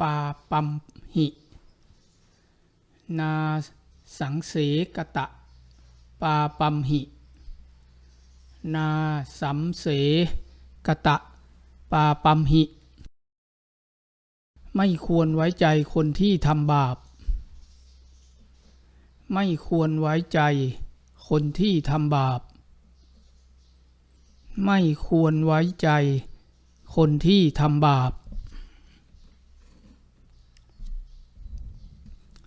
ปาปัมหิ นาสังเสกตะ ปาปัมหิ นาสัมเสกตะ ปาปัมหิ ไม่ควรไว้ใจคนที่ทำบาป ไม่ควรไว้ใจคนที่ทำบาป ไม่ควรไว้ใจคนที่ทำบาป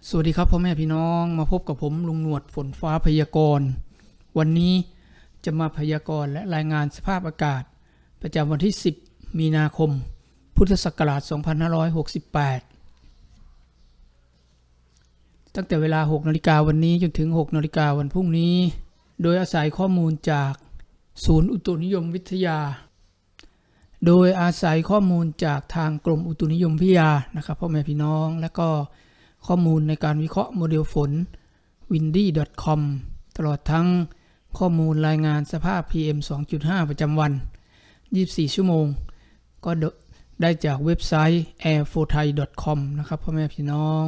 สวัสดีครับพ่อแม่พี่น้องมาพบกับผมลุงหนวดฝนฟ้าพยากรณ์ วันนี้จะมาพยากรณ์และรายงานสภาพอากาศ ประจำวันที่ 10 มีนาคม พุทธศักราช 2568 ตั้งแต่เวลา 6 นาฬิกาวันนี้จนถึง 6 นาฬิกาวันพรุ่งนี้ โดยอาศัยข้อมูลจากศูนย์อุตุนิยมวิทยา โดยอาศัยข้อมูลจากทางกรมอุตุนิยมวิทยานะครับพ่อแม่พี่น้องและก็ ข้อมูลในการวิเคราะห์โมเดลฝน windy.com ตลอดทั้งข้อมูลรายงานสภาพ PM 2.5 ประจำวัน 24 ชั่วโมง ก็ได้จากเว็บไซต์ airfothai.com นะครับพ่อแม่พี่น้อง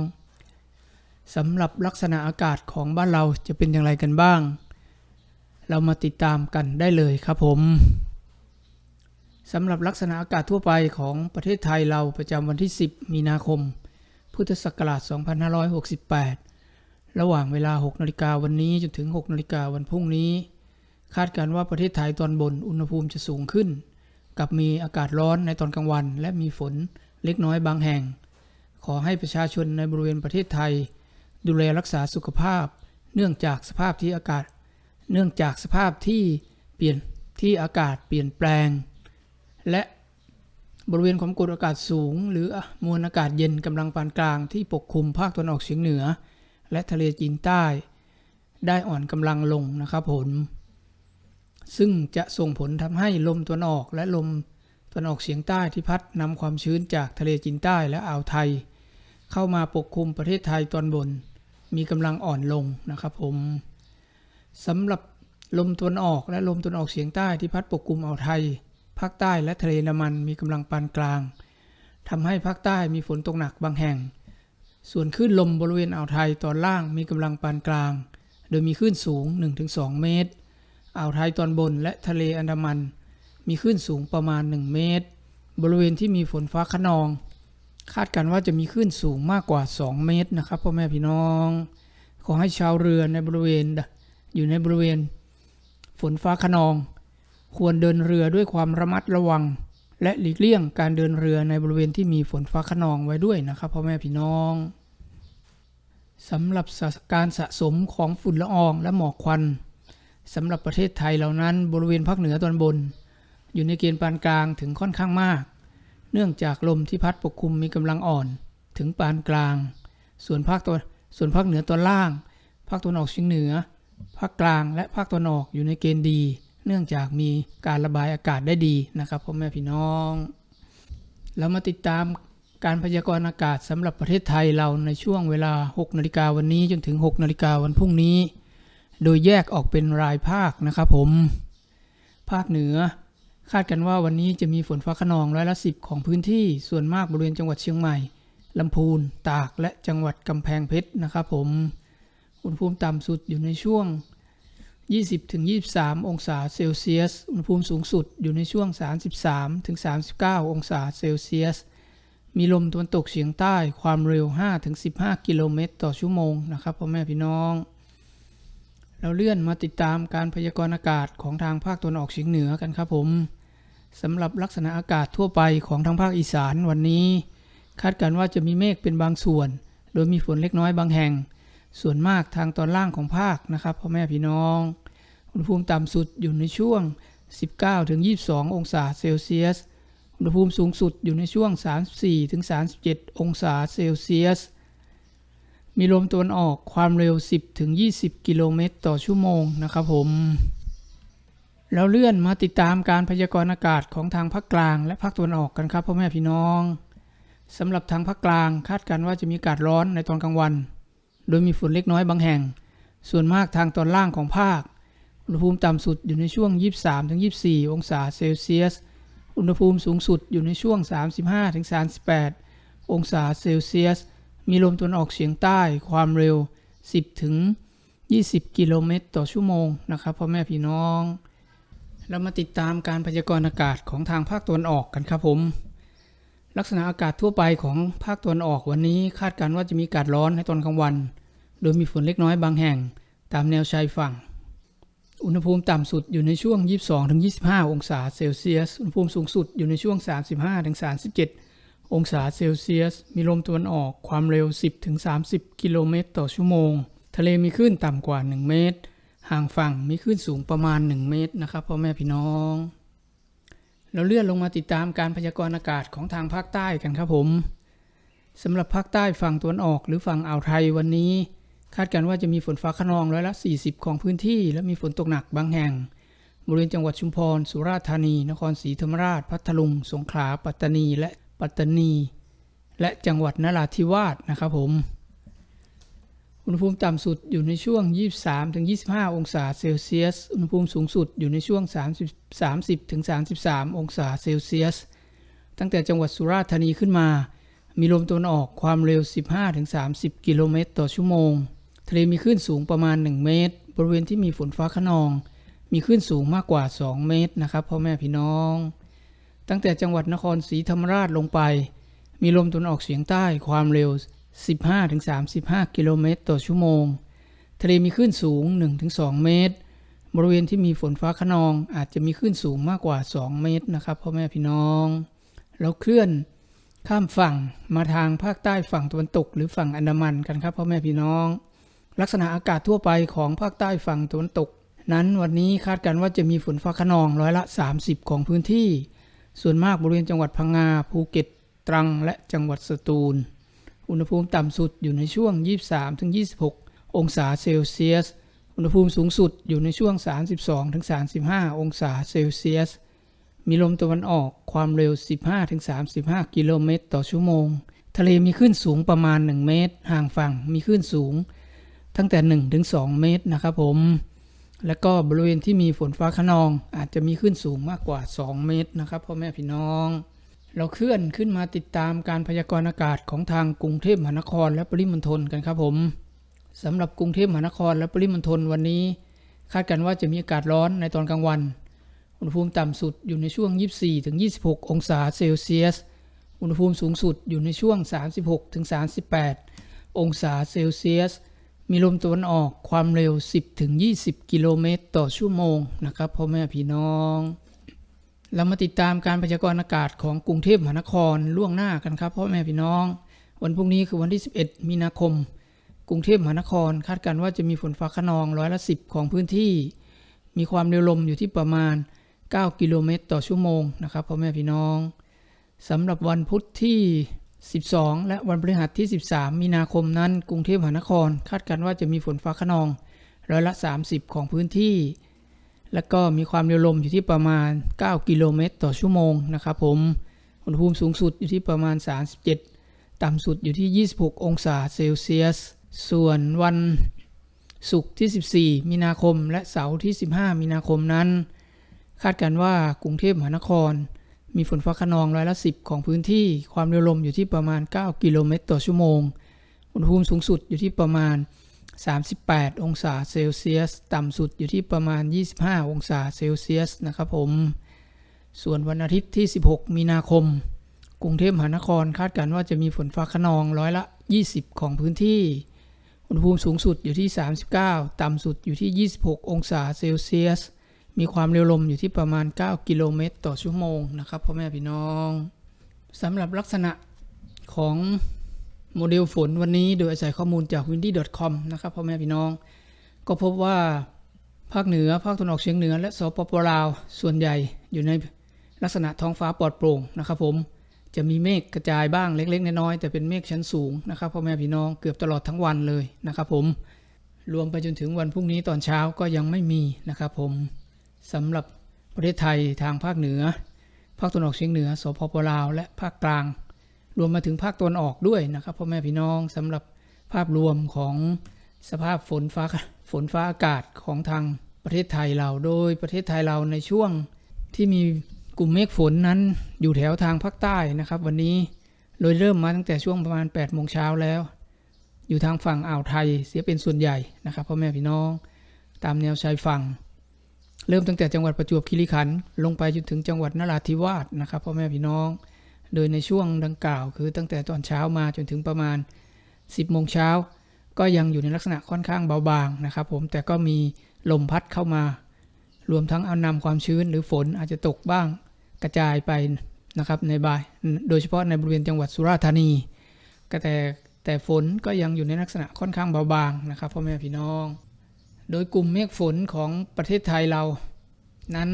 สำหรับลักษณะอากาศของบ้านเราจะเป็นอย่างไรกันบ้าง เรามาติดตามกันได้เลยครับผมสำหรับลักษณะอากาศทั่วไปของประเทศไทยเราประจำวันที่ 10 มีนาคม พุทธศักราช 2568 ระหว่างเวลา 6นาฬิกาวันนี้จนถึง 6นาฬิกาวันพรุ่งนี้ คาดการณ์ว่าประเทศไทยตอนบนอุณหภูมิจะสูงขึ้น กับมีอากาศร้อนในตอนกลางวัน และมีฝนเล็กน้อยบางแห่ง ขอให้ประชาชนในบริเวณประเทศไทย ดูแลรักษาสุขภาพ เนื่องจากสภาพที่อากาศ เนื่องจากสภาพที่เปลี่ยนที่อากาศเปลี่ยนแปลง และ บริเวณความกดอากาศสูง หรือมวลอากาศเย็นกำลังปานกลางที่ปกคลุมภาคตะวันออกเฉียงเหนือ และทะเลจีนใต้ ได้อ่อนกำลังลงนะครับผมซึ่งจะส่งผลทำให้ลมตะวันออกและลมตะวันออกเฉียงใต้ที่พัดนำความชื้นจากทะเลจีนใต้และอ่าวไทย เข้ามาปกคลุมประเทศไทยตอนบน มีกำลังอ่อนลงนะครับผมสำหรับลมตะวันออกและลมตะวันออกเฉียงใต้ที่พัดปกคลุมอ่าวไทย ภาคใต้และทะเลน้ำมันมีกำลังปานกลางทำให้ภาคใต้มีฝนตกหนักบางแห่ง ส่วนคลื่นลมบริเวณอ่าวไทยตอนล่างมีกำลังปานกลาง โดยมีคลื่นสูง 1-2 เมตร อ่าวไทยตอนบนและทะเลอันดามัน มีคลื่นสูงประมาณ 1 เมตร บริเวณที่มีฝนฟ้าขนอง คาดกันว่าจะมีคลื่นสูงมากกว่า 2 เมตรนะครับพ่อแม่พี่น้อง ขอให้ชาวเรือในบริเวณอยู่ในบริเวณ ฝนฟ้าขนอง ควรเดินเรือด้วยความระมัดระวัง และหลีกเลี่ยงการเดินเรือในบริเวณที่มีฝนฟ้าขนองไว้ด้วยนะครับพ่อแม่พี่น้องสำหรับการสะสมของฝุ่นละอองและหมอกควันสำหรับประเทศไทยเหล่านั้นบริเวณภาคเหนือตอนบน อยู่ในเกณฑ์ปานกลางถึงค่อนข้างมาก เนื่องจากลมที่พัดปกคลุมมีกำลังอ่อนถึงปานกลาง ส่วนภาคตะวันส่วนภาคเหนือตอนล่าง ภาคตะวันออกเฉียงเหนือ ภาคกลางและภาคตะวันออกอยู่ในเกณฑ์ดี เนื่องจากมีการระบายอากาศได้ดีนะครับพ่อแม่พี่น้อง เรามาติดตามการพยากรณ์อากาศสำหรับประเทศไทยเราในช่วงเวลา 6 นาฬิกาวันนี้จนถึง 6 นาฬิกาวันพรุ่งนี้ โดยแยกออกเป็นรายภาคนะครับผม ภาคเหนือ คาดกันว่าวันนี้จะมีฝนฟ้าขนองร้อยละสิบของพื้นที่ส่วนมากบริเวณจังหวัดเชียงใหม่ลำพูน ตากและจังหวัดกำแพงเพชรนะครับผมอุณหภูมิต่ำสุดอยู่ในช่วง 20-23 องศาเซลเซียส อุณหภูมิสูงสุดอยู่ในช่วง 33-39 องศาเซลเซียส มีลมตะวันตกเฉียงใต้ความเร็ว 5-15 กิโลเมตรต่อชั่วโมงนะครับพ่อแม่พี่น้อง เราเลื่อนมาติดตามการพยากรณ์อากาศของทางภาคตะวันออกเฉียงเหนือกันครับผมสำหรับลักษณะอากาศทั่วไปของทางภาคอีสานวันนี้ คาดการณ์ว่าจะมีเมฆเป็นบางส่วน โดยมีฝนเล็กน้อยบางแห่ง ส่วนมากทางตอนล่างของภาคนะครับพ่อแม่พี่น้อง อุณหภูมิต่ำสุดอยู่ในช่วง 19-22 องศาเซลเซียส อุณหภูมิสูงสุดอยู่ในช่วง 34-37 องศาเซลเซียส มีลมตะวันออกความเร็ว 10-20 กิโลเมตรต่อชั่วโมงนะครับผมแล้วเลื่อนมาติดตามการพยากรณ์อากาศของทางภาคกลางและภาคตะวันออกกันครับพ่อแม่พี่น้องสำหรับทางภาคกลางคาดการณ์ว่าจะมีอากาศร้อนในตอนกลางวัน โดยมีฝนเล็กน้อยบางแห่ง ส่วนมากทางตอนล่างของภาค อุณหภูมิต่ำสุดอยู่ในช่วง 23-24 องศาเซลเซียส อุณหภูมิสูงสุดอยู่ในช่วง 35-38 องศาเซลเซียส มีลมตะวันออกเฉียงใต้ความเร็ว 10-20 กิโลเมตรต่อชั่วโมงนะครับพ่อแม่พี่น้อง เรามาติดตามการพยากรณ์อากาศของทางภาคตะวันออกกันครับผม ลักษณะอากาศทั่วไปของภาคตะวันออกวันนี้คาดการณ์ว่าจะมีอากาศร้อนในตอนกลางวัน โดยมีฝนเล็กน้อยบางแห่งตามแนวชายฝั่ง อุณหภูมิต่ำสุดอยู่ในช่วง 22-25 องศาเซลเซียส อุณหภูมิสูงสุดอยู่ในช่วง 35-37 องศาเซลเซียส มีลมตะวันออกความเร็ว 10-30 กิโลเมตรต่อชั่วโมง ทะเลมีคลื่นต่ำกว่า 1 เมตร ห่างฝั่งมีคลื่นสูงประมาณ 1 เมตรนะครับพ่อแม่พี่น้อง เราเลื่อนลงมาติดตามการพยากรณ์อากาศของทางภาคใต้กันครับผมสำหรับภาคใต้ฝั่งตะวันออกหรือฝั่งอ่าวไทยวันนี้าดการณ์ว่าจะมีฝนฟ้าขนองร้อยละ 40 ของพื้นที่ และมีฝนตกหนักบางแห่ง บริเวณจังหวัดชุมพร สุราษฎร์ธานี นครศรีธรรมราช พัทลุง สงขลา ปัตตานี และปัตตานี และจังหวัดนราธิวาสนะครับผม อุณหภูมิต่ำสุดอยู่ในช่วง 23-25 องศาเซลเซียส อุณหภูมิสูงสุดอยู่ในช่วง 30 30-33องศาเซลเซียส ตั้งแต่จังหวัดสุราษฎร์ธานีขึ้นมา มีลมตะวันออกความเร็ว 15-30 กิโลเมตรต่อชั่วโมง ทะเลมีคลื่นสูงประมาณ 1 เมตร บริเวณที่มีฝนฟ้าขนอง มีคลื่นสูงมากกว่า 2 เมตรนะครับพ่อแม่พี่น้อง ตั้งแต่จังหวัดนครศรีธรรมราชลงไป มีลมตะวันออกเฉียงใต้ความเร็ว 15-35 กิโลเมตรต่อชั่วโมง ทะเลมีคลื่นสูง 1-2 เมตร บริเวณที่มีฝนฟ้าขนองอาจจะมีคลื่นสูงมากกว่า 2 เมตรนะครับพ่อแม่พี่น้อง แล้วเคลื่อนข้ามฝั่งมาทางภาคใต้ฝั่งตะวันตก หรือฝั่งอันดามันกันครับพ่อแม่พี่น้อง ลักษณะอากาศทั่วไปของภาคใต้ฝั่งตะวันตก นั้นวันนี้คาดการณ์ว่าจะมีฝนฟ้าขนองร้อยละ 30 ของพื้นที่ ส่วนมากบริเวณจังหวัดพังงาภูเก็ต ตรัง และจังหวัดสตูล อุณหภูมิต่ำสุดอยู่ในช่วง 23-26 องศาเซลเซียส อุณหภูมิสูงสุดอยู่ในช่วง 32-35 องศาเซลเซียส มีลมตะวันออกความเร็ว 15-35 กิโลเมตรต่อชั่วโมง ทะเลมีคลื่นสูงประมาณ 1 เมตร ห่างฝั่งมีคลื่นสูง ตั้งแต่ 1-2 เมตรนะครับผม และก็บริเวณที่มีฝนฟ้าขนองอาจจะมีคลื่นสูงมากกว่า 2 เมตรนะครับพ่อแม่พี่น้อง เราเคลื่อนขึ้นมาติดตามการพยากรณ์อากาศของทางกรุงเทพมหานครและปริมณฑลกันครับผมสำหรับกรุงเทพมหานครและปริมณฑลวันนี้ คาดกันว่าจะมีอากาศร้อนในตอนกลางวัน อุณหภูมิต่ำสุดอยู่ในช่วง 24-26 องศาเซลเซียส อุณหภูมิสูงสุดอยู่ในช่วง 36-38 องศาเซลเซียส มีลมตะวันออกความเร็ว 10-20 กิโลเมตรต่อชั่วโมงนะครับพ่อแม่พี่น้อง เรามาติดตามการพยากรณ์อากาศของกรุงเทพมหานครล่วงหน้ากันครับพ่อแม่พี่น้อง วันพรุ่งนี้คือวันที่ 11 มีนาคม กรุงเทพมหานคร คาดการณ์ว่าจะมีฝนฟ้าขนองร้อยละ10 ของพื้นที่ มีความเร็วลมอยู่ที่ประมาณ 9 กิโลเมตรต่อชั่วโมงนะครับพ่อแม่พี่น้องสำหรับวันพุธที่ 12 และวันพฤหัสที่ 13 มีนาคมนั้น กรุงเทพมหานคร คาดการณ์ว่าจะมีฝนฟ้าขนองร้อยละ 30 ของพื้นที่ และก็มีความเร็วลมอยู่ที่ประมาณ 9 กิโลเมตรต่อชั่วโมงนะครับผมอุณหภูมิสูงสุดอยู่ที่ประมาณ 37 ต่ำสุดอยู่ที่ 26 องศาเซลเซียส ส่วนวันศุกร์ที่ 14 มีนาคมและเสาร์ที่ 15 มีนาคมนั้น คาดการณ์ว่ากรุงเทพมหานคร มีฝนฟ้าขนองร้อยละ 10 ของพื้นที่ ความเร็วลมอยู่ที่ประมาณ 9 กิโลเมตรต่อชั่วโมง อุณหภูมิสูงสุดอยู่ที่ประมาณ 38 องศาเซลเซียส ต่ำสุดอยู่ที่ประมาณ 25 องศาเซลเซียสนะครับผม ส่วนวันอาทิตย์ที่ 16 มีนาคม กรุงเทพมหานครคาดการณ์ว่าจะมีฝนฟ้าขนองร้อยละ 20 ของพื้นที่ อุณหภูมิสูงสุดอยู่ที่ 39 ต่ำสุดอยู่ที่ 26 องศาเซลเซียส มีความเร็วลมอยู่ที่ประมาณ 9 กิโลเมตร ต่อชั่วโมงนะครับพ่อแม่พี่น้องสำหรับลักษณะของโมเดลฝนวันนี้โดยอาศัยข้อมูลจาก windy.com นะครับพ่อแม่พี่น้อง ก็พบว่าภาคเหนือ ภาคตะวันออกเฉียงเหนือ และสปปลาว ส่วนใหญ่อยู่ในลักษณะท้องฟ้าปลอดโปร่งนะครับผมจะมีเมฆกระจายบ้างเล็ก ๆ น้อยๆแต่เป็นเมฆชั้นสูงนะครับพ่อแม่พี่น้องเกือบตลอดทั้งวันเลยนะครับผมรวมไปจนถึงวันพรุ่งนี้ตอนเช้าก็ยังไม่มีนะครับผม สำหรับประเทศไทยทางภาคเหนือ ภาคตะวันออกเฉียงเหนือสปปลาว และภาคกลาง รวมมาถึงภาคตะวันออกด้วยนะครับพ่อแม่พี่น้องสำหรับภาพรวมของสภาพฝนฟ้าฝนฟ้าอากาศของทางประเทศไทยเรา โดยประเทศไทยเราในช่วงที่มีกลุ่มเมฆฝนนั้นอยู่แถวทางภาคใต้นะครับ วันนี้โดยเริ่มมาตั้งแต่ช่วงประมาณ8โมงเช้าแล้ว อยู่ทางฝั่งอ่าวไทยเสียเป็นส่วนใหญ่นะครับพ่อแม่พี่น้อง ตามแนวชายฝั่ง เริ่มตั้งแต่จังหวัดประจวบคีรีขันธ์ลงไปจนถึงจังหวัดนราธิวาสนะครับพ่อแม่พี่น้อง โดยในช่วงดังกล่าว คือตั้งแต่ตอนเช้ามาจนถึงประมาณ 10โมงเช้าก็ยังอยู่ในลักษณะค่อนข้างเบาบางนะครับ ผมแต่ก็มีลมพัดเข้ามา รวมทั้งเอานำความชื้นหรือฝนอาจจะตกบ้างกระจายไปนะครับในบ่ายโดยเฉพาะในบริเวณจังหวัดสุราษฎร์ธานี ก็แต่แต่ฝนก็ยังอยู่ในลักษณะค่อนข้างเบาบางนะครับพ่อแม่พี่น้อง โดยกลุ่มเมฆฝนของประเทศไทยเรา นั้น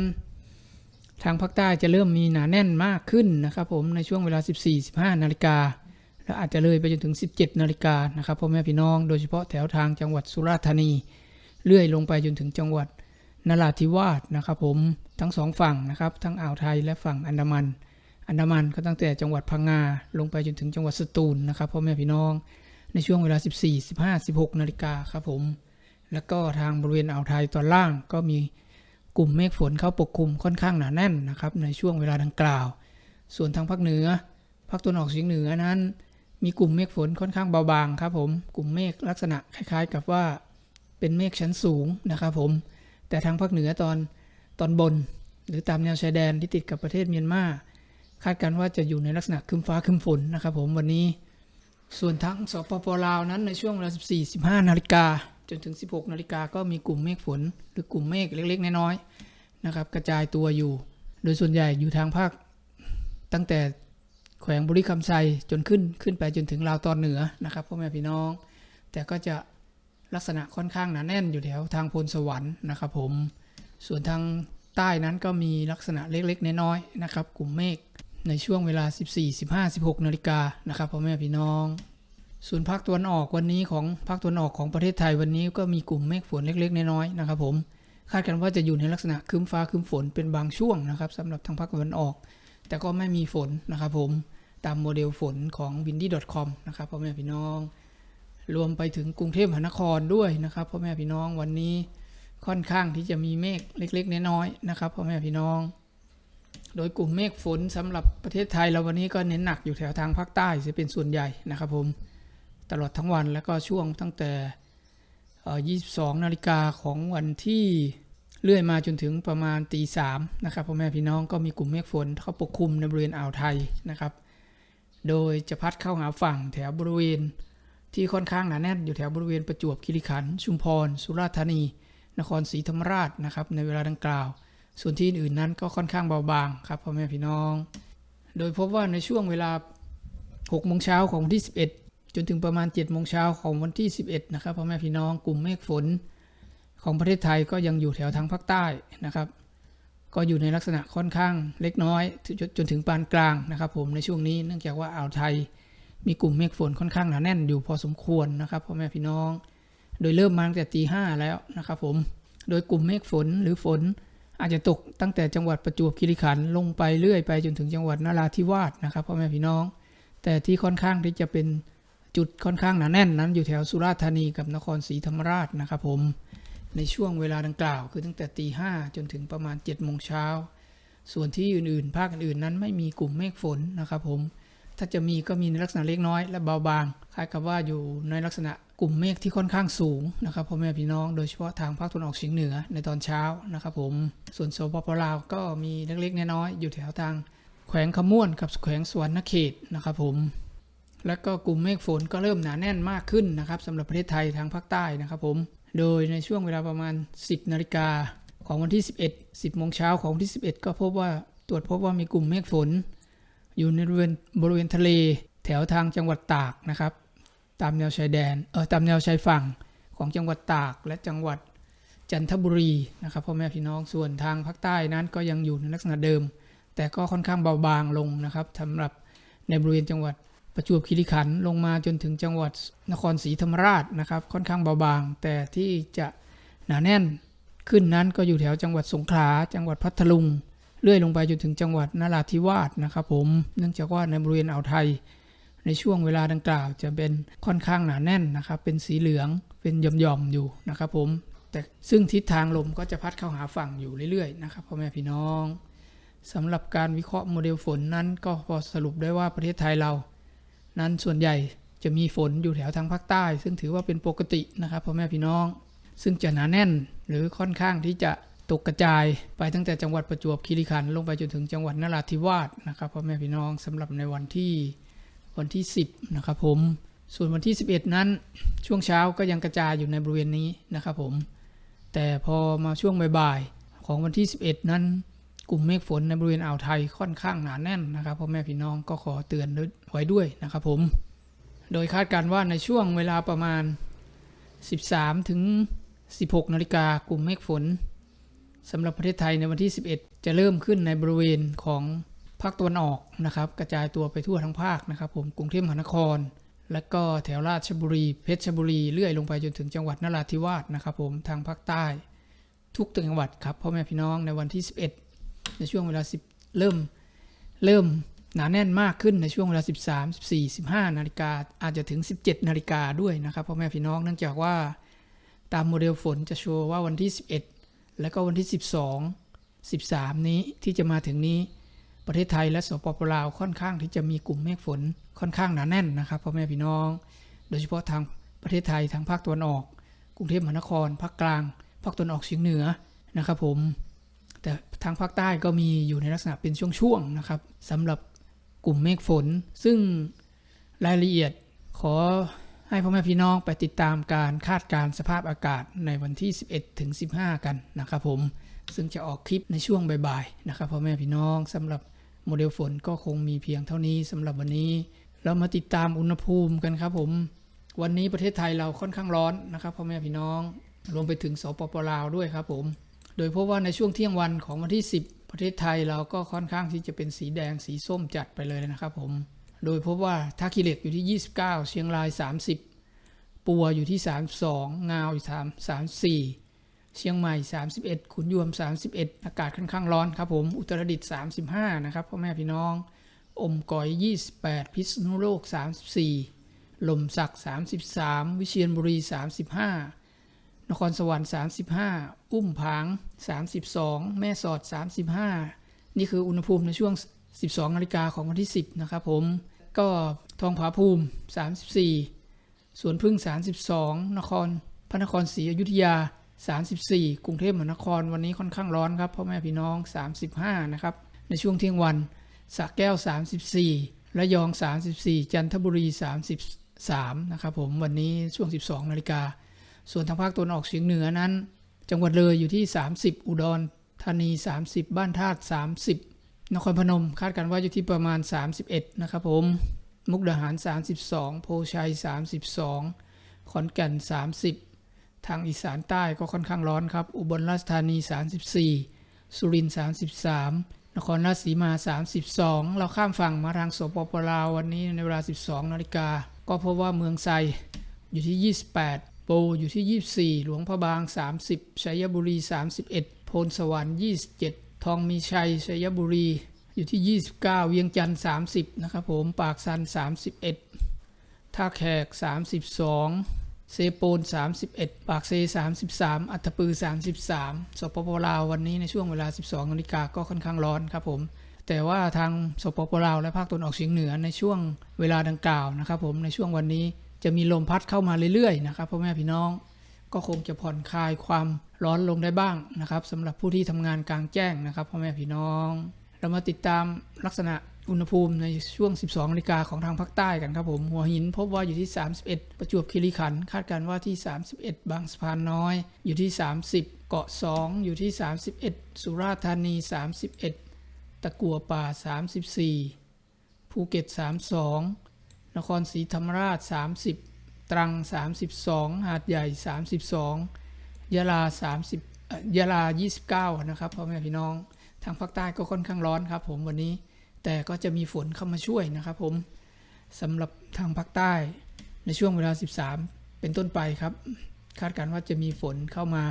ทางภาคใต้จะเริ่มมีหนาแน่นมากขึ้นนะครับผมในช่วงเวลา 14-15 นาฬิกาและอาจจะเลยไปจนถึง 17 นาฬิกานะครับพ่อแม่พี่น้องโดยเฉพาะแถวทางจังหวัดสุราษฎร์ธานี เลื่อยลงไปจนถึงจังหวัดนราธิวาสนะครับผมทั้งสองฝั่งนะครับทั้งอ่าวไทยและฝั่งอันดามัน อันดามันก็ตั้งแต่จังหวัดพังงาลงไปจนถึงจังหวัดสตูลนะครับพ่อแม่พี่น้องในช่วงเวลา 14 15 16 นาฬิกาครับผม แล้วก็ทางบริเวณอ่าวไทยตอนล่างก็มีกลุ่มเมฆฝนเข้าปกคลุมค่อนข้างหนาแน่นนะครับในช่วงเวลาดังกล่าว ส่วนทางภาคเหนือ ภาคตะวันออกเฉียงเหนือนั้น มีกลุ่มเมฆฝนค่อนข้างเบาบางครับผม กลุ่มเมฆลักษณะคล้ายๆ กับว่าเป็นเมฆชั้นสูงนะครับผม แต่ทางภาคเหนือตอนตอนบน หรือตามแนวชายแดนที่ติดกับประเทศเมียนมา คาดการว่าจะอยู่ในลักษณะคึมฟ้าคึมฝนนะครับผมวันนี้ ส่วนทางสปปลาวนั้นในช่วงเวลา 14 15 นาฬิกา จนถึง 16นาฬิกาก็มีกลุ่มเมฆฝน หรือกลุ่มเมฆเล็กๆ น้อยๆนะครับ กระจายตัวอยู่ โดยส่วนใหญ่อยู่ทางภาค ตั้งแต่แขวงบุรีคำไซจนขึ้นขึ้นไปจนถึงลาวตอนเหนือนะครับพ่อแม่พี่น้อง แต่ก็จะลักษณะค่อนข้างหนาแน่นอยู่แถวทางพลสวรรค์นะครับผมส่วนทางใต้นั้นก็มีลักษณะเล็กๆ น้อยๆนะครับ กลุ่มเมฆในช่วงเวลา 14 15 16นาฬิกานะครับพ่อแม่พี่น้อง ส่วนภาคตะวันออกวันนี้ของภาคตะวันออกของประเทศไทยวันนี้ก็มีกลุ่มเมฆฝนเล็กๆ น้อยๆนะครับผมคาดกันว่าจะอยู่ในลักษณะครึ้มฟ้าครึ้มฝนเป็นบางช่วงนะครับสำหรับทางภาคตะวันออก แต่ก็ไม่มีฝนนะครับผมตามโมเดลฝนของ windy.com นะครับพ่อแม่พี่น้อง รวมไปถึงกรุงเทพมหานครด้วยนะครับพ่อแม่พี่น้องวันนี้ค่อนข้างที่จะมีเมฆเล็กๆ น้อยๆนะครับพ่อแม่พี่น้อง โดยกลุ่มเมฆฝนสำหรับประเทศไทยเราวันนี้ก็เน้นหนักอยู่แถวทางภาคใต้จะเป็นส่วนใหญ่นะครับผม ตลอดทั้งวันแล้วก็ช่วงตั้งแต่ 22 นาฬิกาของวันที่เลื่อยมาจนถึงประมาณตีสามนะครับพ่อแม่พี่น้องก็มีกลุ่มเมฆฝนเข้าปกคลุมในบริเวณอ่าวไทยนะครับ โดยจะพัดเข้าหาฝั่งแถวบริเวณที่ค่อนข้างหนาแน่นอยู่แถวบริเวณประจวบคีรีขันธ์ชุมพร สุราษฎร์ธานี นครศรีธรรมราชนะครับในเวลาดังกล่าว ส่วนที่อื่นนั้นก็ค่อนข้างเบาบางครับพ่อแม่พี่น้อง โดยพบว่าในช่วงเวลา6โมงเช้าของวันที่ 11 จนถึงประมาณ7โมงเช้าของวันที่ 11 นะครับพ่อแม่พี่น้องกลุ่มเมฆฝน ของประเทศไทยก็ยังอยู่แถวทางภาคใต้นะครับ ก็อยู่ในลักษณะค่อนข้างเล็กน้อยจนจนถึงปานกลางนะครับ ผมในช่วงนี้เนื่องจากว่าอ่าวไทยมีกลุ่มเมฆฝนค่อนข้างหนาแน่นอยู่พอสมควรนะครับพ่อแม่พี่น้อง โดยเริ่มมาตั้งแต่ตีห้าแล้วนะครับผมโดยกลุ่มเมฆฝนหรือฝนอาจจะตกตั้งแต่จังหวัดประจวบคีรีขันธ์ลงไปเรื่อยไปจนถึงจังหวัดนราธิวาสนะครับพ่อแม่พี่น้อง แต่ที่ค่อนข้างที่จะเป็น จุดค่อนข้างหนาแน่นนั้นอยู่แถวสุราษฎร์ธานีกับนครศรีธรรมราชนะครับผม ในช่วงเวลาดังกล่าวคือตั้งแต่ตีห้าจนถึงประมาณ7จ็ดโมงเช้า ส่วนที่อื่นๆ ภาคอื่นๆนั้นไม่มีกลุ่มเมฆฝนนะครับผม ถ้าจะมีก็มีในลักษณะเล็กน้อยและเบาบาง คล้ายกับว่าอยู่ในลักษณะกลุ่มเมฆที่ค่อนข้างสูงนะครับพ่อแม่พี่น้องโดยเฉพาะทางภาคตะวันออกเฉียงเหนือในตอนเช้านะครับผม ส่วนสปปลาวก็มีเล็กๆน้อยๆอยู่แถวทางแขวงขม่วนกับแขวงสวรรณเขตนะครับผม และก็กลุ่มเมฆฝนก็เริ่มหนาแน่นมากขึ้นนะครับสำหรับประเทศไทยทางภาคใต้นะครับผม โดยในช่วงเวลาประมาณ 10 นาฬิกาของวันที่ 11 10โมงเช้าของวันที่ 11 ก็พบว่าตรวจพบว่ามีกลุ่มเมฆฝน อยู่ในบริเวณบริเวณทะเล แถวทางจังหวัดตากนะครับ ตามแนวชายแดนเออตามแนวชายฝั่งของจังหวัดตากและจังหวัดจันทบุรีนะครับพ่อแม่พี่น้องส่วนทางภาคใต้นั้นก็ยังอยู่ในลักษณะเดิม แต่ก็ค่อนข้างเบาบางลงนะครับสำหรับในบริเวณจังหวัด ประจวบคีรีขันธ์ลงมาจนถึงจังหวัดนครศรีธรรมราชนะครับ ค่อนข้างเบาบาง แต่ที่จะหนาแน่นขึ้นนั้นก็อยู่แถวจังหวัดสงขลาจังหวัดพัทลุงเลื่อยลงไปจนถึงจังหวัดนราธิวาสนะครับผมเนื่องจากว่าในบริเวณอ่าวไทย ในช่วงเวลาดังกล่าวจะเป็นค่อนข้างหนาแน่นนะครับ เป็นสีเหลืองเป็นหย่อมๆอยู่นะครับผมแต่ซึ่งทิศทางลมก็จะพัดเข้าหาฝั่งอยู่เรื่อยๆนะครับพ่อแม่พี่น้องสำหรับการวิเคราะห์โมเดลฝนนั้นก็พอสรุปได้ว่าประเทศไทยเรา นั้นส่วนใหญ่จะมีฝนอยู่แถวทางภาคใต้ ซึ่งถือว่าเป็นปกตินะครับพ่อแม่พี่น้อง ซึ่งจะหนาแน่นหรือค่อนข้างที่จะตกกระจายไปตั้งแต่จังหวัดประจวบคีรีขันธ์ลงไปจนถึงจังหวัดนราธิวาสนะครับพ่อแม่พี่น้องสำหรับในวันที่วันที่ 10นะครับผมส่วนวันที่ 11 นั้นช่วงเช้าก็ยังกระจายอยู่ในบริเวณนี้นะครับผมแต่พอมาช่วงบ่ายๆของวันที่ 11 นั้น กลุ่มเมฆฝนในบริเวณอ่าวไทยค่อนข้างหนาแน่นนะครับพ่อแม่พี่น้องก็ขอเตือนไว้ด้วยนะครับผม โดยคาดการณ์ว่าในช่วงเวลาประมาณ 13 ถึง 16 นาฬิกากลุ่มเมฆฝนสำหรับประเทศไทยในวันที่ 11 จะเริ่มขึ้นในบริเวณของภาคตะวันออกนะครับ กระจายตัวไปทั่วทั้งภาคนะครับ ผมกรุงเทพมหานคร และก็แถวราชบุรี เพชรบุรี เลื่อยลงไปจนถึงจังหวัดนราธิวาสนะครับ ผมทางภาคใต้ ทุกจังหวัดครับพ่อแม่พี่น้องในวันที่ 11 ในช่วงเวลา 10 เริ่มเริ่มหนาแน่นมากขึ้นในช่วงเวลา 13 14 15 นาฬิกาอาจจะถึง 17 นาฬิกาด้วยนะครับพ่อแม่พี่น้องเนื่องจากว่าตามโมเดลฝนจะโชว์ว่าวันที่ 11 และก็วันที่ 12 13 นี้ที่จะมาถึงนี้ประเทศไทยและสปปลาวค่อนข้างที่จะมีกลุ่มเมฆฝนค่อนข้างหนาแน่นนะครับพ่อแม่พี่น้อง โดยเฉพาะทางประเทศไทยทางภาคตะวันออก กรุงเทพมหานครภาคกลางภาคตะวันออกเฉียงเหนือนะครับผม แต่ทางภาคใต้ก็มีอยู่ในลักษณะเป็นช่วงๆนะครับสำหรับกลุ่มเมฆฝน ซึ่งรายละเอียดขอให้พ่อแม่พี่น้องไปติดตามการคาดการสภาพอากาศในวันที่ 11ถึง15 กันนะครับผม ซึ่งจะออกคลิปในช่วงบ่ายๆนะครับพ่อแม่พี่น้องสำหรับโมเดลฝนก็คงมีเพียงเท่านี้สำหรับวันนี้ เรามาติดตามอุณหภูมิกันครับผม วันนี้ประเทศไทยเราค่อนข้างร้อนนะครับพ่อแม่พี่น้องรวมไปถึงสปปลาวด้วยครับผม โดยพบว่าในช่วงเที่ยงวันของวันที่ 10 ประเทศไทยเราก็ค่อนข้างที่จะเป็นสีแดงสีส้มจัดไปเลยนะครับผม โดยพบว่าท่าขี้เหล็กอยู่ที่ 29 เชียงราย 30 ปัวอยู่ที่ 32 งาวอยู่3 34 เชียงใหม่ 31 ขุนยวม 31 อากาศค่อนข้างร้อนครับผม อุตรดิตถ์35 นะครับพ่อแม่พี่น้อง อมก๋อย 28 พิษณุโลก 34ล่มสัก 33 วิเชียรบุรี 35 นครสวรรค์ 35 อุ้มผาง 32 แม่สอด 35 นี่คืออุณหภูมิในช่วง 12นาฬิกาของวันที่ 10 นะครับผม ก็ทองผาภูมิ 34 สวนพึ่ง 32 นครพระนครศรีอยุธยา 34 กรุงเทพมหานครวันนี้ค่อนข้างร้อนครับพ่อแม่พี่น้อง 35 นะครับ ในช่วงเที่ยงวันสระแก้ว 34 ระยอง 34 จันทบุรี 33 นะครับผมวันนี้ช่วง 12นาฬิกา ส่วนทางภาคตะวันออกเฉียงเหนือนั้น จังหวัดเลยอยู่ที่ 30 อุดรธานี 30 บ้านธาตุ30 นครพนมคาดกันว่าอยู่ที่ประมาณ 31 นะครับผม มุกดาหาร 32 โพชัย 32 ขอนแก่น 30 ทางอีสานใต้ก็ค่อนข้างร้อนครับ อุบลราชธานี 34 สุรินทร์33 นครราชสีมา 32 เราข้ามฝั่งมาทางสปปลาววันนี้ในเวลา 12 นาฬิกา ก็พบว่าเมืองไซอยู่ที่ 28 ปอยู่ที่ 24 หลวงพระบาง 30ชัยบุรี 31 โพนสวรรค์ 27 ทองมีชัยชัยบุรี อยู่ที่ 29 เวียงจันทร์ 30 นะครับผมปากซัน 31ท่าแขก 32 เซโปน 31 ปากเซ 33 อัตตปือ 33 สปปลาววันนี้ในช่วงเวลา 12นาฬิกาก็ค่อนข้างร้อนครับผมแต่ว่าทางสปปลาวและภาคตะวันออกเฉียงเหนือในช่วงเวลาดังกล่าวนะครับผมในช่วงวันนี้ จะมีลมพัดเข้ามาเรื่อยๆนะครับพ่อแม่พี่น้องก็คงจะผ่อนคลายความร้อนลงได้บ้างนะครับสำหรับผู้ที่ทำงานกลางแจ้งนะครับพ่อแม่พี่น้อง เรามาติดตามลักษณะอุณหภูมิในช่วง 12นาฬิกาของทางภาคใต้กันครับผมหัวหินพบว่าอยู่ที่ 31 ประจวบคีรีขันธ์คาดการณ์ว่าที่ 31 บางสะพานน้อย อยู่ที่ 30 เกาะ 2 อยู่ที่ 31 สุราษฎร์ธานี 31 ตะกัวป่า 34 ภูเก็ต 32 นครศรีธรรมราช 30 ตรัง 32 หาดใหญ่ 32 ยะลา 30เยะลา 29 นะครับพ่อแม่พี่น้อง ทางภาคใต้ก็ค่อนข้างร้อนครับผมวันนี้ แต่ก็จะมีฝนเข้ามาช่วยนะครับผมสำหรับทางภาคใต้ในช่วงเวลา 13 เป็นต้นไปครับ คาดการณ์ว่าจะมีฝนเข้ามา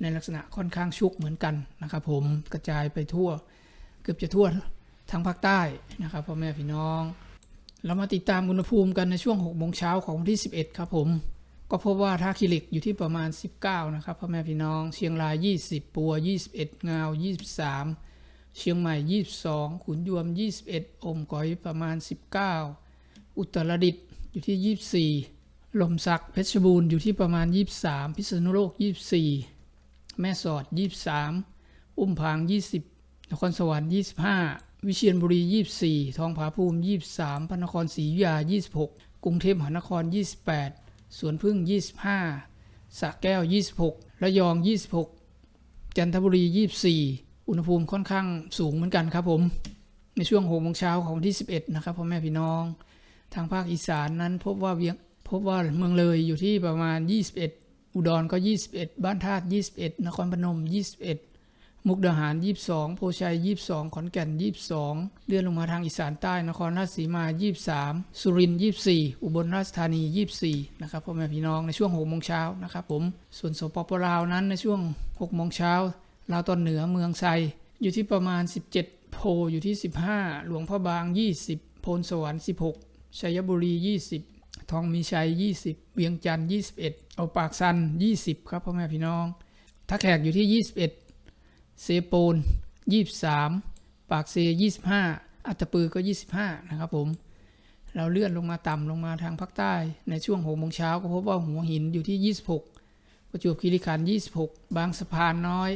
ในลักษณะค่อนข้างชุกเหมือนกันนะครับผมกระจายไปทั่ว เกือบจะทั่วทางภาคใต้นะครับพ่อแม่พี่น้อง เรามาติดตามอุณหภูมิกันในช่วง6โมงเช้าของวันที่ 11 ครับผม ก็พบว่าท่าขี้เหล็กอยู่ที่ประมาณ 19 นะครับพ่อแม่พี่น้อง เชียงราย 20 ปัว 21 งาว 23 เชียงใหม่ 22 ขุนยวม 21 อมก๋อยประมาณ 19 อุตรดิตถ์อยู่ที่ 24 ลมสักเพชรบูรณ์อยู่ที่ประมาณ 23 พิษณุโลก 24 แม่สอด 23 อุ้มผาง 20 นครสวรรค์ 25 วิเชียรบุรี 24 ทองผาภูมิ 23พระนครศรีอยุธยา 26 กรุงเทพมหานคร 28 สวนพึ่ง 25สระแก้ว 26 ระยอง 26 จันทบุรี 24 อุณหภูมิค่อนข้างสูงเหมือนกันครับผม ในช่วง6โมงเช้าของวันที่ 11 นะครับพ่อแม่พี่น้อง ทางภาคอีสานนั้นพบว่าเวียงพบว่าเมืองเลยอยู่ที่ประมาณ 21 อุดรก็ 21 บ้านธาตุ21 นครพนม 21 มุกดาหาร 22 โพชัย 22 ขอนแก่น 22 เลื่อนลงมาทางอีสานใต้นครราชสีมา 23 สุรินทร์ 24 อุบลราชธานี 24 นะครับพ่อแม่พี่น้องในช่วง6โมงเช้านะครับผม ส่วนสปปลาวนั้นในช่วง6โมงเช้าลาวตอนเหนือเมืองไซอยู่ที่ประมาณ 17 โพอยู่ที่ 15 หลวงพ่อบาง 20 โพนสวรรค์ 16 ชัยบุรี 20 ทองมีชัย 20 เวียงจันทร์ 21 เอาปากซัน 20 ครับพ่อแม่พี่น้องท่าแขกอยู่ที่ 21 เซโปน23 ปากเซ 25 อัตตปือก็ 25 นะครับผม เราเลื่อนลงมาต่ำลงมาทางภาคใต้ในช่วง6โมงเช้าก็พบว่าหัวหินอยู่ที่ 26 ประจวบคีรีขันธ์26 บางสะพานน้อย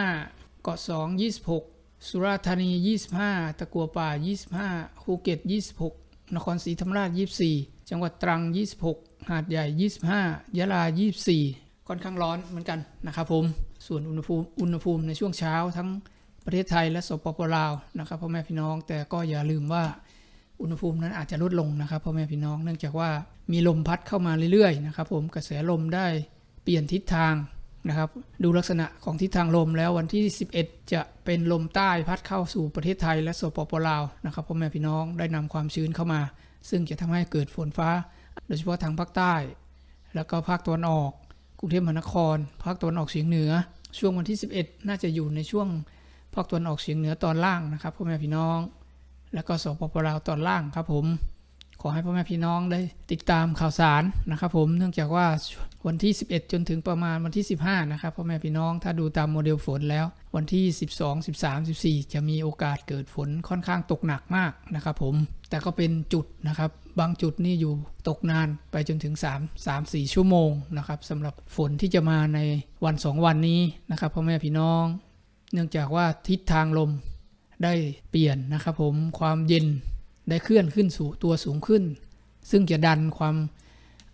25 เกาะ 2 26 สุราษฎร์ธานี 25 ตะกัวป่า 25 ภูเก็ต 26 นครศรีธรรมราช 24 จังหวัดตรัง 26 หาดใหญ่ 25 ยะลา 24 ค่อนข้างร้อนเหมือนกันนะครับผม ส่วนอุณหภูมิอุณหภูมิในช่วงเช้าทั้งประเทศไทยและสปปลาวนะครับพ่อแม่พี่น้องแต่ก็อย่าลืมว่าอุณหภูมินั้นอาจจะลดลงนะครับพ่อแม่พี่น้องเนื่องจากว่ามีลมพัดเข้ามาเรื่อยๆนะครับผมกระแสลมได้เปลี่ยนทิศทางนะครับดูลักษณะของทิศทางลมแล้ววันที่ 11 จะเป็นลมใต้พัดเข้าสู่ประเทศไทยและสปปลาวนะครับพ่อแม่พี่น้องได้นำความชื้นเข้ามา ซึ่งจะทำให้เกิดฝนฟ้า โดยเฉพาะทางภาคใต้ แล้วก็ภาคตะวันออก กรุงเทพมหานคร ภาคตะวันออกเฉียงเหนือ ช่วงวันที่ 11 น่าจะอยู่ในช่วงภาคตะวันออกเฉียงเหนือตอนล่างนะครับพ่อแม่พี่น้อง แล้วก็สปปลาวตอนล่างครับผม ขอให้พ่อแม่พี่น้องได้ติดตามข่าวสารนะครับผม เนื่องจากว่าวันที่ 11 จนถึงประมาณวันที่ 15 นะครับพ่อแม่พี่น้อง ถ้าดูตามโมเดลฝนแล้ว วันที่ 12 13 14 จะมีโอกาสเกิดฝนค่อนข้างตกหนักมากนะครับผม แต่ก็เป็นจุดนะครับ บางจุดนี่อยู่ตกนานไปจนถึง 3 3 4 ชั่วโมงนะครับสำหรับฝนที่จะมาในวัน 2 วันนี้นะครับพ่อแม่พี่น้อง เนื่องจากว่าทิศทางลมได้เปลี่ยนนะครับผมความเย็นได้เคลื่อนขึ้นสู่ตัวสูงขึ้น ซึ่งจะดันความ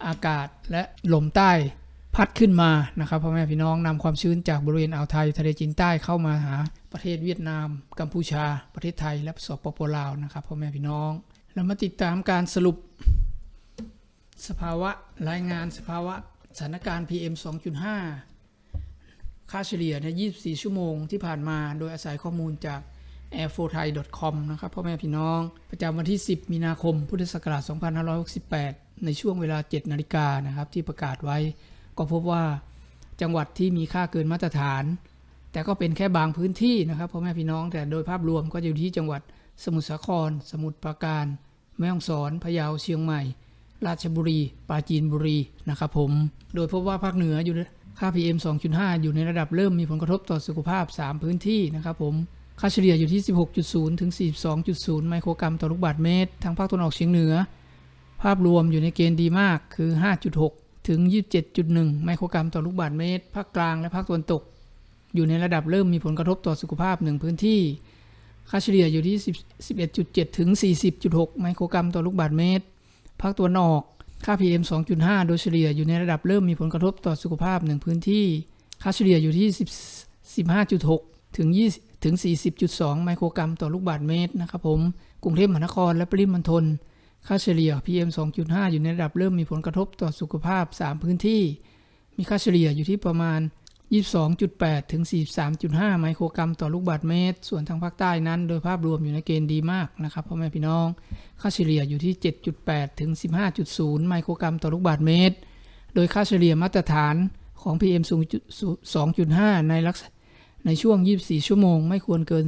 อากาศและลมใต้พัดขึ้นมานะครับพ่อแม่พี่น้องนำความชื้นจากบริเวณอ่าวไทยทะเลจีนใต้เข้ามาหาประเทศเวียดนาม กัมพูชา ประเทศไทยและสปปลาวนะครับพ่อแม่พี่น้อง เรามาติดตามการสรุป สภาวะรายงานสภาวะสถานการณ์ PM 2.5 ค่าเฉลี่ยใน 24 ชั่วโมงที่ผ่านมา โดยอาศัยข้อมูลจาก a i r f o t h a i c o m นะครับพ่อแม่พี่น้อง ประจำวันที่ 10 มีนาคม พุทธศักราช 2568 ในช่วงเวลา 7 นาฬิกานะครับ ที่ประกาศไว้ ก็พบว่าจังหวัดที่มีค่าเกินมาตรฐาน แต่ก็เป็นแค่บางพื้นที่นะครับพ่อแม่พี่น้องแต่โดยภาพรวมก็อยู่ที่จังหวัด สมุทรสาคร สมุทรปราการ แม่ฮ่องสอนพะเยาเชียงใหม่ ราชบุรีปราจีนบุรีนะครับผม โดยพบว่าภาคเหนืออยู่ค่า PM 2.5 อยู่ในระดับเริ่มมีผลกระทบต่อสุขภาพ 3 พื้นที่นะครับผม ค่าเฉลี่ยอยู่ที่ 16.0 ถึง 42.0 ไมโครกรัมต่อลูกบาศก์เมตร ทางภาคตะวันออกเฉียงเหนือภภาพรวมอยู่ในเกณฑ์ดีมากคือ 5.6 ถึง 27.1 ไมโครกรัมต่อลูกบาศก์เมตร ภาคกลางและภาคตะวันตก อยู่ในระดับเริ่มมีผลกระทบต่อสุขภาพ 1 พื้นที่ ค่าเฉลี่ยอยู่ที่ 11.7 ถึง 40.6 ไมโครกรัมต่อลูกบาศก์เมตร ภาคตะวันออก ค่า PM 2.5 โดยเฉลี่ยอยู่ในระดับเริ่มมีผลกระทบต่อสุขภาพ1พื้นที่ ค่าเฉลี่ยอยู่ที่10 15.6 ถึง 20 ถึง 40.2 ไมโครกรัมต่อลูกบาศก์เมตรนะครับผม กรุงเทพมหานครและปริมณฑล ค่าเฉลี่ย PM 2.5 อยู่ในระดับเริ่มมีผลกระทบต่อสุขภาพ 3 พื้นที่ มีค่าเฉลี่ยอยู่ที่ประมาณ 22.8 ถึง 43.5 ไมโครกรัมต่อลูกบาศก์เมตร ส่วนทางภาคใต้นั้น โดยภาพรวมอยู่ในเกณฑ์ดีมากนะครับพ่อแม่พี่น้อง ค่าเฉลี่ยอยู่ที่ 7.8 ถึง 15.0 ไมโครกรัมต่อลูกบาศก์เมตร โดยค่าเฉลี่ยมาตรฐานของ PM 2.5 ในลักษณในช่วง 24 ชั่วโมง ไม่ควรเกิน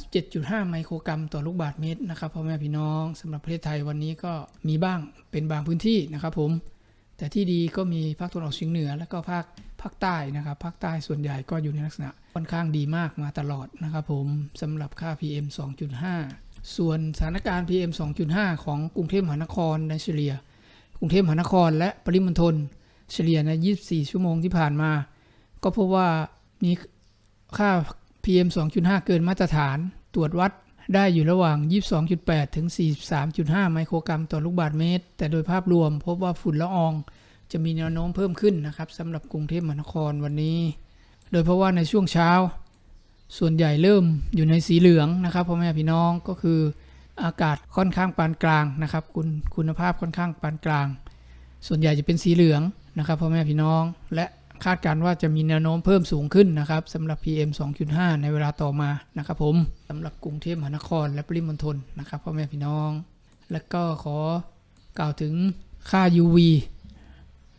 37.5 ไมโครกรัมต่อลูกบาศก์เมตรนะครับพ่อแม่พี่น้องสำหรับประเทศไทยวันนี้ก็มีบ้างเป็นบางพื้นที่นะครับผม แต่ที่ดีก็มีภาคตะวันออกเฉียงเหนือ และก็ภาคภาคใต้นะครับภาคใต้ส่วนใหญ่ก็อยู่ในลักษณะค่อนข้างดีมากมาตลอดนะครับผมสำหรับค่า PM 2.5 ส่วนสถานการณ์ PM 2.5 ของกรุงเทพมหานครในเฉลี่ย กรุงเทพมหานครและปริมณฑลเฉลี่ยใน 24 ชั่วโมงที่ผ่านมา ก็พบว่ามีค่า PM 2.5 เกินมาตรฐาน ตรวจวัด ได้อยู่ระหว่าง 22.8 ถึง 43.5 ไมโครกรัมต่อลูกบาศก์เมตร แต่โดยภาพรวมพบว่าฝุ่นละออง จะมีแนวโน้มเพิ่มขึ้นนะครับสำหรับกรุงเทพมหานครวันนี้ โดยเพราะว่าในช่วงเช้า ส่วนใหญ่เริ่มอยู่ในสีเหลืองนะครับพ่อแม่พี่น้องก็คืออากาศค่อนข้างปานกลางนะครับ คุณคุณภาพค่อนข้างปานกลาง ส่วนใหญ่จะเป็นสีเหลืองนะครับพ่อแม่พี่น้องและ คาดการณ์ว่าจะมีแนวโน้มเพิ่มสูงขึ้นนะครับสำหรับ PM 2.5 ในเวลาต่อมานะครับผมสำหรับกรุงเทพมหานครและปริมณฑลนะครับพ่อแม่พี่น้อง และก็ขอกล่าวถึงค่า UV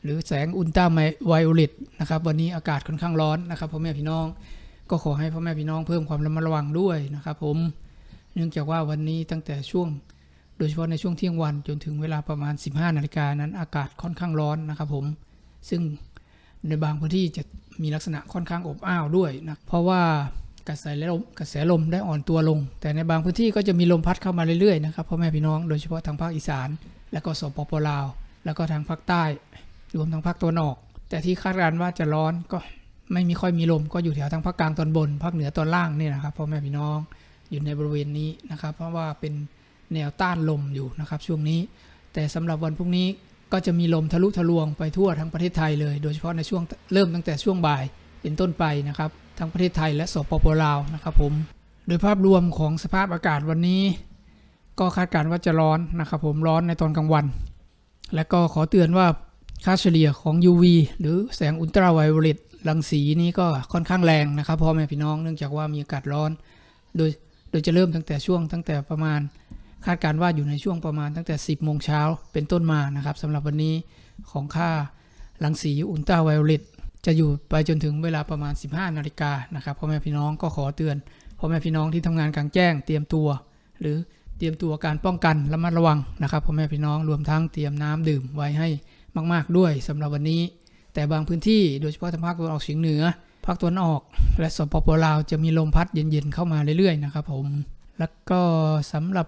หรือแสงอุลตราไวโอเลตนะครับวันนี้อากาศค่อนข้างร้อนนะครับพ่อแม่พี่น้องก็ขอให้พ่อแม่พี่น้องเพิ่มความระมัดระวังด้วยนะครับผมเนื่องจากว่าวันนี้ตั้งแต่ช่วง โดยเฉพาะในช่วงเที่ยงวันจนถึงเวลาประมาณ 15 นาฬิกานั้นอากาศค่อนข้างร้อนนะครับผมซึ่ง ในบางพื้นที่จะมีลักษณะค่อนข้างอบอ้าวด้วยนะเพราะว่ากระแสลมกระแสลมได้อ่อนตัวลง แต่ในบางพื้นที่ก็จะมีลมพัดเข้ามาเรื่อยๆนะครับพ่อแม่พี่น้องโดยเฉพาะทางภาคอีสาน และก็สปปลาว แล้วก็ทางภาคใต้รวมทั้งภาคตะวันออก แต่ที่คาดการณ์ว่าจะร้อนก็ไม่มีค่อยมีลมก็อยู่แถวทางภาคกลางตอนบนภาคเหนือตอนล่างนี่นะครับพ่อแม่พี่น้องอยู่ในบริเวณนี้นะครับ เพราะว่าเป็นแนวต้านลมอยู่นะครับช่วงนี้ แต่สำหรับวันพรุ่งนี้ ก็จะมีลมทะลุทะลวงไปทั่วทั้งประเทศไทยเลย โดยเฉพาะในช่วงเริ่มตั้งแต่ช่วงบ่ายเป็นต้นไปนะครับ ทั้งประเทศไทยและสปปลาวนะครับผม โดยภาพรวมของสภาพอากาศวันนี้ ก็คาดการณ์ว่าจะร้อนนะครับผมร้อนในตอนกลางวัน และก็ขอเตือนว่าค่าเฉลี่ยของ UV หรือแสงอุลตราไวโอเลตรังสีนี้ก็ค่อนข้างแรงนะครับพ่อแม่พี่น้องเนื่องจากว่ามีอากาศร้อน โดยโดยจะเริ่มตั้งแต่ช่วงตั้งแต่ประมาณ คาดการว่าอยู่ในช่วงประมาณตั้งแต่ 10 โมงเช้าเป็นต้นมานะครับสำหรับวันนี้ของค่ารังสีอุลตราไวโอเลตจะอยู่ไปจนถึงเวลาประมาณ 15 นาฬิกานะครับพ่อแม่พี่น้องก็ขอเตือนพ่อแม่พี่น้องที่ทำงานกลางแจ้งเตรียมตัว หรือเตรียมตัวการป้องกันระมัดระวังนะครับพ่อแม่พี่น้องรวมทั้งเตรียมน้ำดื่มไว้ให้มาก ๆ ด้วยสำหรับวันนี้ แต่บางพื้นที่โดยเฉพาะทางภาคตะวันออกเฉียงเหนือภาคตะวันออก และสปปลาวจะมีลมพัดเย็นๆเข้ามาเรื่อยๆนะครับผมแล้วก็สำหรับ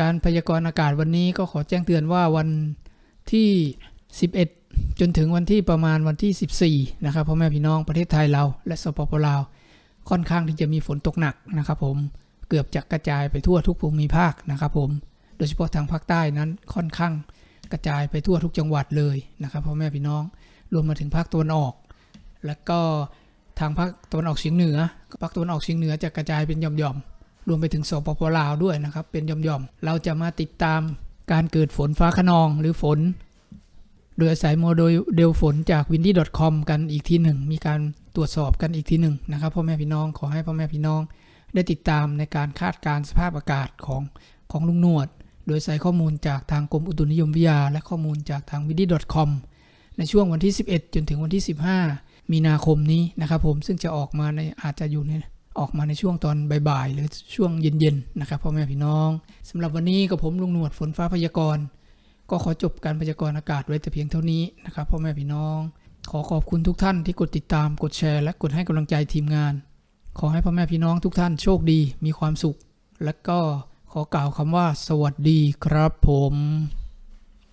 การพยากรณ์อากาศวันนี้ก็ขอแจ้งเตือนว่าวันที่ 11 จนถึงวันที่ประมาณวันที่ 14 นะครับพ่อแม่พี่น้องประเทศไทยเรา และสปปลาว ค่อนข้างที่จะมีฝนตกหนักนะครับผมเกือบจะกระจายไปทั่วทุกภูมิภาคนะครับผมโดยเฉพาะทางภาคใต้นั้นค่อนข้างกระจายไปทั่วทุกจังหวัดเลยนะครับพ่อแม่พี่น้องรวมมาถึงภาคตะวันออก แล้วก็ทางภาคตะวันออกเฉียงเหนือภาคตะวันออกเฉียงเหนือจะกระจายเป็นหย่อมๆ รวมไปถึงสปปลาวด้วยนะครับ เป็นย่อมๆ เราจะมาติดตามการเกิดฝนฟ้าขนองหรือฝน โดยอาศัยโมเดลฝนจาก windy.com กันอีกทีหนึ่ง มีการตรวจสอบกันอีกทีหนึ่งนะครับพ่อแม่พี่น้องขอให้พ่อแม่พี่น้องได้ติดตามในการคาดการสภาพอากาศของของลุงนวด โดยใส่ข้อมูลจากทางกรมอุตุนิยมวิทยา และข้อมูลจากทาง windy.com ในช่วงวันที่ 11 จนถึงวันที่ 15 มีนาคมนี้นะครับผมซึ่งจะออกมาในอาจจะอยู่ใน ออกมาในช่วงตอนบ่ายๆหรือช่วงเย็นๆนะครับพ่อแม่พี่น้องสำหรับวันนี้กับผมลุงหนวดฝนฟ้าพยากรณ์ก็ขอจบการพยากรณ์อากาศไว้แต่เพียงเท่านี้นะครับพ่อแม่พี่น้อง ขอขอบคุณทุกท่านที่กดติดตามกดแชร์และกดให้กำลังใจทีมงาน ขอให้พ่อแม่พี่น้องทุกท่านโชคดีมีความสุข และก็ขอกล่าวคำว่า สวัสดีครับผม